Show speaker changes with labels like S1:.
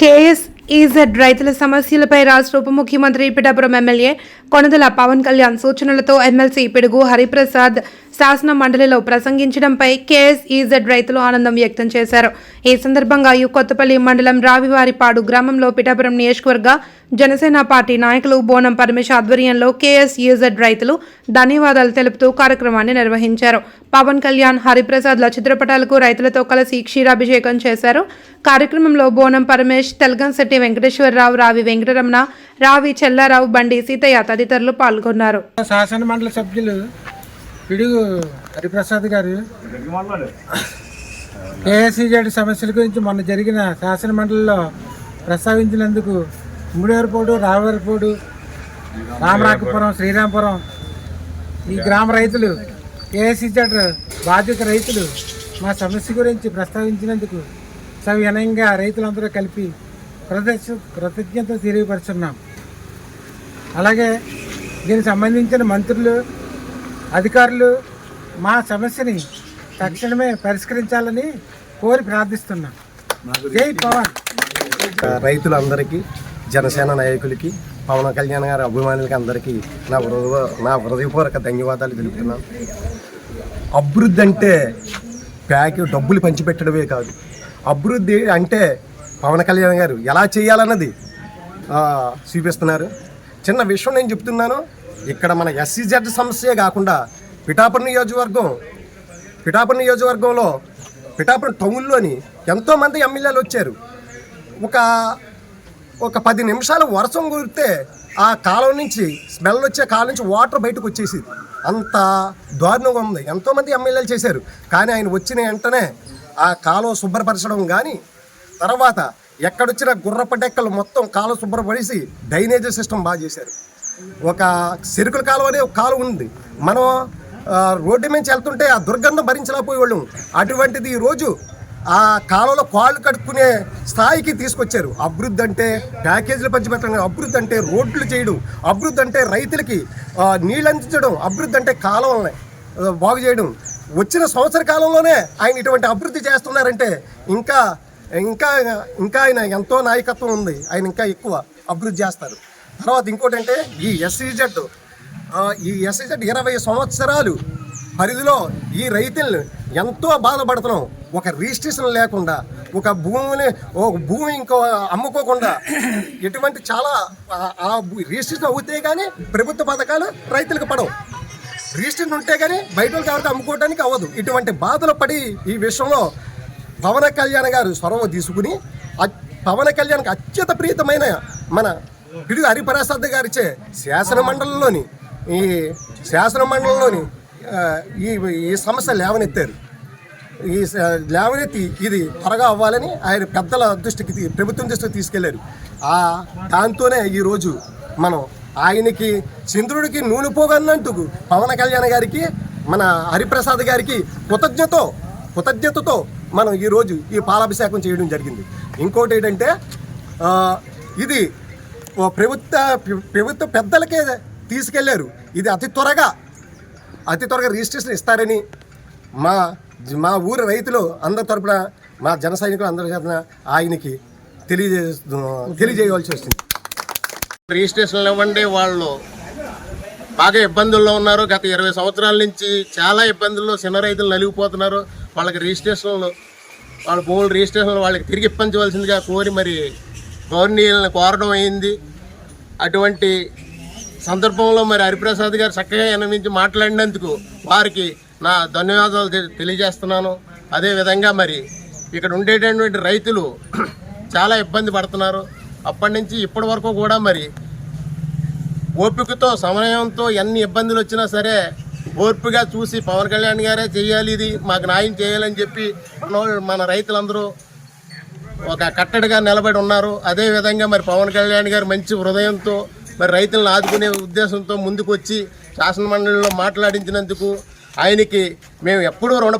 S1: KS EZ రైతుల సమస్యలపై రాష్ట్ర ఉప ముఖ్యమంత్రి పిఠాపురం ఎమ్మెల్యే కొనదల పవన్ కళ్యాణ్ సూచనలతో ఎమ్మెల్సీ పిడుగు హరిప్రసాద్ శాసన మండలిలో ప్రసంగించడంపై కేఎస్ ఈజెడ్ రైతులు ఆనందం వ్యక్తం చేశారు. ఈ సందర్భంగా యు కొత్తపల్లి మండలం రావివారిపాడు గ్రామంలో పిఠాపురం నియోజకవర్గ జనసేన పార్టీ నాయకులు బోనం పరమేశ్ ఆధ్వర్యంలో కేఎస్ ఈజెడ్ రైతులు ధన్యవాదాలు తెలుపుతూ కార్యక్రమాన్ని నిర్వహించారు. పవన్ కళ్యాణ్ హరిప్రసాద్ల చిత్రపటాలకు రైతులతో కలిసి క్షీరాభిషేకం చేశారు. కార్యక్రమంలో బోనం పరమేశ్ తెలగంశెట్టి వెంకటేశ్వరరావు రావి వెంకటరమణ రావి చెల్లారావు బండి సీతయ్య తదితరులు పాల్గొన్నారు.
S2: శాసన మండలి సభ్యులు పిడుగు హరిప్రసాద్ గారు. కేఎస్సీజెడ్ సమస్యల గురించి మొన్న జరిగిన శాసన మండలిలో ప్రస్తావించినందుకు మూడేరుపోడు రావేరుపోడు రామరాకపురం శ్రీరాంపురం ఈ గ్రామ రైతులు కేఎస్సీజెడ్ బాధిత రైతులు మా సమస్య గురించి ప్రస్తావించినందుకు సవినయంగా రైతులందరూ కలిపి కృతజ్ఞ కృతజ్ఞత తెలియపరుచున్నాం. అలాగే దీనికి సంబంధించిన మంత్రులు అధికారులు మా సమస్యని తక్షణమే పరిష్కరించాలని కోరి ప్రార్థిస్తున్నాం. జై పవన్.
S3: రైతులందరికీ జనసేన నాయకులకి పవన్ కళ్యాణ్ గారి అభిమానులకి అందరికీ నా హృదయ నా హృదయపూర్వక ధన్యవాదాలు తెలుపుతున్నాను. అభివృద్ధి అంటే ప్యాక్ డబ్బులు పంచిపెట్టడమే కాదు. అభివృద్ధి అంటే పవన్ కళ్యాణ్ గారు ఎలా చేయాలన్నది చూపిస్తున్నారు. చిన్న విషయం నేను చెప్తున్నాను. ఇక్కడ మన ఎస్సీజెడ్ సమస్యే కాకుండా పిఠాపురం నియోజకవర్గం పిఠాపురం నియోజకవర్గంలో పిఠాపురం టౌన్లోని ఎంతోమంది ఎమ్మెల్యేలు వచ్చారు. ఒక ఒక పది నిమిషాలు వర్షం కురితే ఆ కాలం నుంచి స్మెల్ వచ్చే కాలం నుంచి వాటర్ బయటకు వచ్చేసింది. అంత దారుణంగా ఉంది. ఎంతోమంది ఎమ్మెల్యేలు చేశారు. కానీ ఆయన వచ్చిన వెంటనే ఆ కాలువ శుభ్రపరచడం కానీ తర్వాత ఎక్కడొచ్చిన గుర్రపడెక్కలు మొత్తం కాలువ శుభ్రపరిచి డ్రైనేజ్ సిస్టమ్ బాగా చేశారు. ఒక చెరుకుల కాలువ అనే ఒక కాలువ ఉంది. మనం రోడ్డు నుంచి వెళ్తుంటే ఆ దుర్గంధం భరించలేకపోయేవాళ్ళం. అటువంటిది ఈరోజు ఆ కాలంలో కాళ్ళు కడుక్కునే స్థాయికి తీసుకొచ్చారు. అభివృద్ధి అంటే ప్యాకేజీలు పంచిపెట్టడం అభివృద్ధి అంటే రోడ్లు చేయడం అభివృద్ధి అంటే రైతులకి నీళ్ళు అందించడం అభివృద్ధి అంటే కాలువల్ని బాగు చేయడం. వచ్చిన సంవత్సర కాలంలోనే ఆయన ఇటువంటి అభివృద్ధి చేస్తున్నారంటే ఇంకా ఇంకా ఇంకా ఆయన ఎంతో నాయకత్వం ఉంది. ఆయన ఇంకా ఎక్కువ అభివృద్ధి చేస్తారు. తర్వాత ఇంకోటి అంటే ఈ ఎస్ఈజెడ్ ఈ ఎస్ఈజెడ్ ఇరవై సంవత్సరాలు పరిధిలో ఈ రైతులను ఎంతో బాధపడుతున్నాం. ఒక రిజిస్ట్రేషన్ లేకుండా ఒక భూమిని ఒక భూమి ఇంకో అమ్ముకోకుండా ఎటువంటి చాలా ఆ- భూ- రిజిస్ట్రేషన్ అవుతే కానీ ప్రభుత్వ పథకాలు రైతులకు పడవు. రిజిస్ట్రేషన్ ఉంటే కానీ బయట వాళ్ళకి ఎవరికి అమ్ముకోవడానికి అవ్వదు. ఇటువంటి బాధలు పడి ఈ విషయంలో పవన కళ్యాణ్ గారు సొరవ తీసుకుని అ- కళ్యాణ్కి అత్యంత ప్రీతమైన మన పిడుగు హరిప్రసాద్ గారిచే శాసన మండలంలోని ఈ శాసన మండలంలోని ఈ ఈ సమస్య లేవనెత్తారు. ఈ లేవనెత్తి ఇది త్వరగా అవ్వాలని ఆయన పెద్దల దృష్టికి ప్రభుత్వం దృష్టికి తీసుకెళ్ళారు. ఆ దాంతోనే ఈరోజు మనం ఆయనకి చంద్రుడికి నూనె పోగన్నట్టు పవన్ కళ్యాణ్ గారికి మన హరిప్రసాద్ గారికి కృతజ్ఞతో కృతజ్ఞతతో మనం ఈరోజు ఈ పాలాభిషేకం చేయడం జరిగింది. ఇంకోటి ఏంటంటే ఇది ప్రభుత్వ ప్రభుత్వ పెద్దలకే తీసుకెళ్ళారు. ఇది అతి త్వరగా అతి త్వరగా రిజిస్ట్రేషన్ ఇస్తారని మా మా ఊరి రైతులు అందరి తరపున మా జన సైనికులు అందరి తరపున ఆయనకి తెలియజే తెలియజేయవలసి వస్తుంది.
S4: రిజిస్ట్రేషన్లు ఇవ్వండి వాళ్ళు. బాగా ఇబ్బందుల్లో ఉన్నారు. గత ఇరవై సంవత్సరాల నుంచి చాలా ఇబ్బందుల్లో చిన్న రైతులు నలిగిపోతున్నారు. వాళ్ళకి రిజిస్ట్రేషన్లు వాళ్ళ భూములు రిజిస్ట్రేషన్లు వాళ్ళకి తిరిగి ఇప్పించవలసిందిగా కోరి మరి గవర్నీయులను కోరడం అయింది. అటువంటి సందర్భంలో మరి హరిప్రసాద్ గారు చక్కగా ఎనమించి మాట్లాడినందుకు వారికి నా ధన్యవాదాలు తెలియజేస్తున్నాను. అదేవిధంగా మరి ఇక్కడ ఉండేటటువంటి రైతులు చాలా ఇబ్బంది పడుతున్నారు. అప్పటి నుంచి ఇప్పటి వరకు కూడా మరి ఓపికతో సమయంతో ఎన్ని ఇబ్బందులు వచ్చినా సరే ఓర్పుగా చూసి పవన్ కళ్యాణ్ గారే చేయాలి ఇది మాకు న్యాయం చేయాలని చెప్పి మన- మన రైతులందరూ ఒక కట్టడిగా నిలబడి ఉన్నారు. అదే విధంగా మరి పవన్ కళ్యాణ్ గారు మంచి హృదయంతో మరి రైతులను ఆదుకునే ఉద్దేశంతో ముందుకు వచ్చి శాసనమండలిలో మాట్లాడించినందుకు ఆయనకి మేము ఎప్పుడూ రుణ